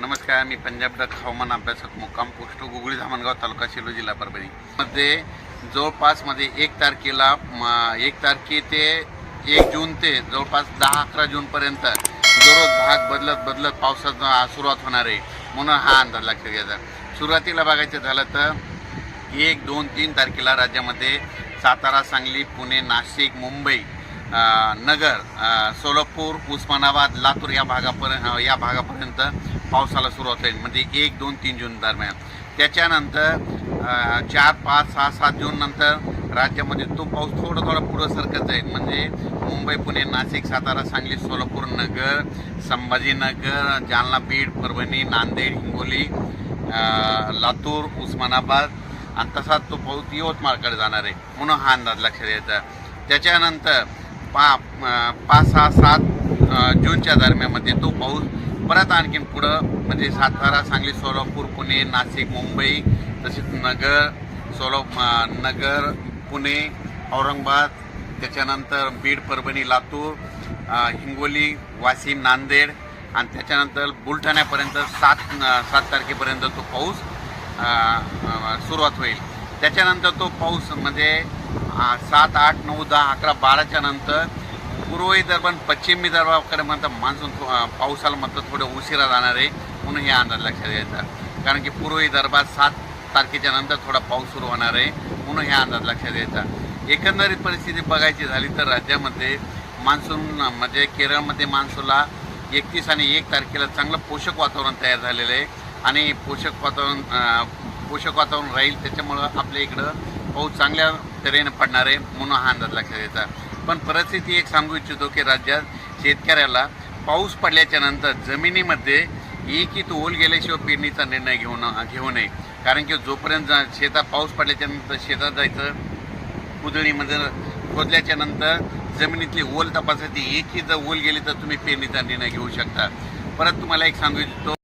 नमस्कार मी पंजाब डक हवामान अभ्यासक मुक्काम पोस्ट गुगळी धामणगाव तालुका सेलू जिल्हा परभणी. मध्ये जवळपासमध्ये एक तारखेला एक तारखे ते एक जून ते जवळपास दहा अकरा जूनपर्यंत दररोज भाग बदलत बदलत पावसाचा सुरुवात होणार आहे म्हणून हा अंदाज लक्षात घ्यायचा. सुरुवातीला बघायचं झालं तर एक दोन तीन तारखेला राज्यामध्ये सातारा सांगली पुणे नाशिक मुंबई नगर सोलापूर उस्मानाबाद लातूर या भागापर्यंत या भागापर्यंत पावसाला सुरुवात होईल. म्हणजे एक दोन तीन जून दरम्यान. त्याच्यानंतर चार पाच सहा सात जून नंतर राज्यामध्ये तो पाऊस थोडा थोडा पुढं सरकत जाईल. म्हणजे मुंबई पुणे नाशिक सातारा सांगली सोलापूर नगर संभाजीनगर जालना बीड परभणी नांदेड हिंगोली लातूर उस्मानाबाद. आणि तसाच तो पाऊस यवतमाळकडे जाणार आहे. म्हणून हा अंदाज लक्षात द्यायचा त्याच्यानंतर पा पाच सहा सात जूनच्या दरम्यानमध्ये तो पाऊस परत आणखीन पुढं म्हणजे सातारा सांगली सोलापूर पुणे नाशिक मुंबई तसेच नगर सोला नगर पुणे औरंगाबाद त्याच्यानंतर बीड परभणी लातूर हिंगोली वाशिम नांदेड आणि त्याच्यानंतर बुलढाण्यापर्यंत सात सात तारखेपर्यंत तो पाऊस सुरुवात होईल. त्याच्यानंतर तो पाऊस म्हणजे सात आठ नऊ दहा अकरा बाराच्या नंतर पूर्व विदर्भ आणि पश्चिम विदर्भाकडे म्हणतात मान्सून थो- पावसाला म्हणतात थोडं उशिरा जाणार आहे म्हणून हे अंदाज लक्षात घ्यायचा कारण की पूर्व विदर्भात सात तारखेच्या नंतर थोडा पाऊस सुरू होणार आहे म्हणून हे अंदाज लक्षात घ्यायचा एकंदरीत परिस्थिती बघायची झाली तर राज्यामध्ये मान्सून म्हणजे केरळमध्ये मान्सूनला एकतीस आणि एक तारखेला चांगलं पोषक वातावरण तयार झालेलं आहे आणि पोषक वातावरण पोषक वातावरण राहील त्याच्यामुळं आपल्या इकडं पाऊस चांगल्या तऱ्हेने पडणार आहे म्हणून हा अंदाज लक्षात घ्यायचा पण परिस्थिती एक सांगू इच्छितो की राज्यात शेतकऱ्याला पाऊस पडल्याच्या नंतर जमिनीमध्ये एकही ओल गेल्याशिवाय पेरणीचा निर्णय घेऊन घेऊ नये. कारण की जोपर्यंत जा शेतात पाऊस पडल्याच्या नंतर शेतात जायचं कुदळीमध्ये खोदल्याच्या नंतर जमिनीतली ओल तपासायची एकही जर ओल गेली तर तुम्ही पेरणीचा निर्णय घेऊ शकता. परत तुम्हाला एक सांगू इच्छितो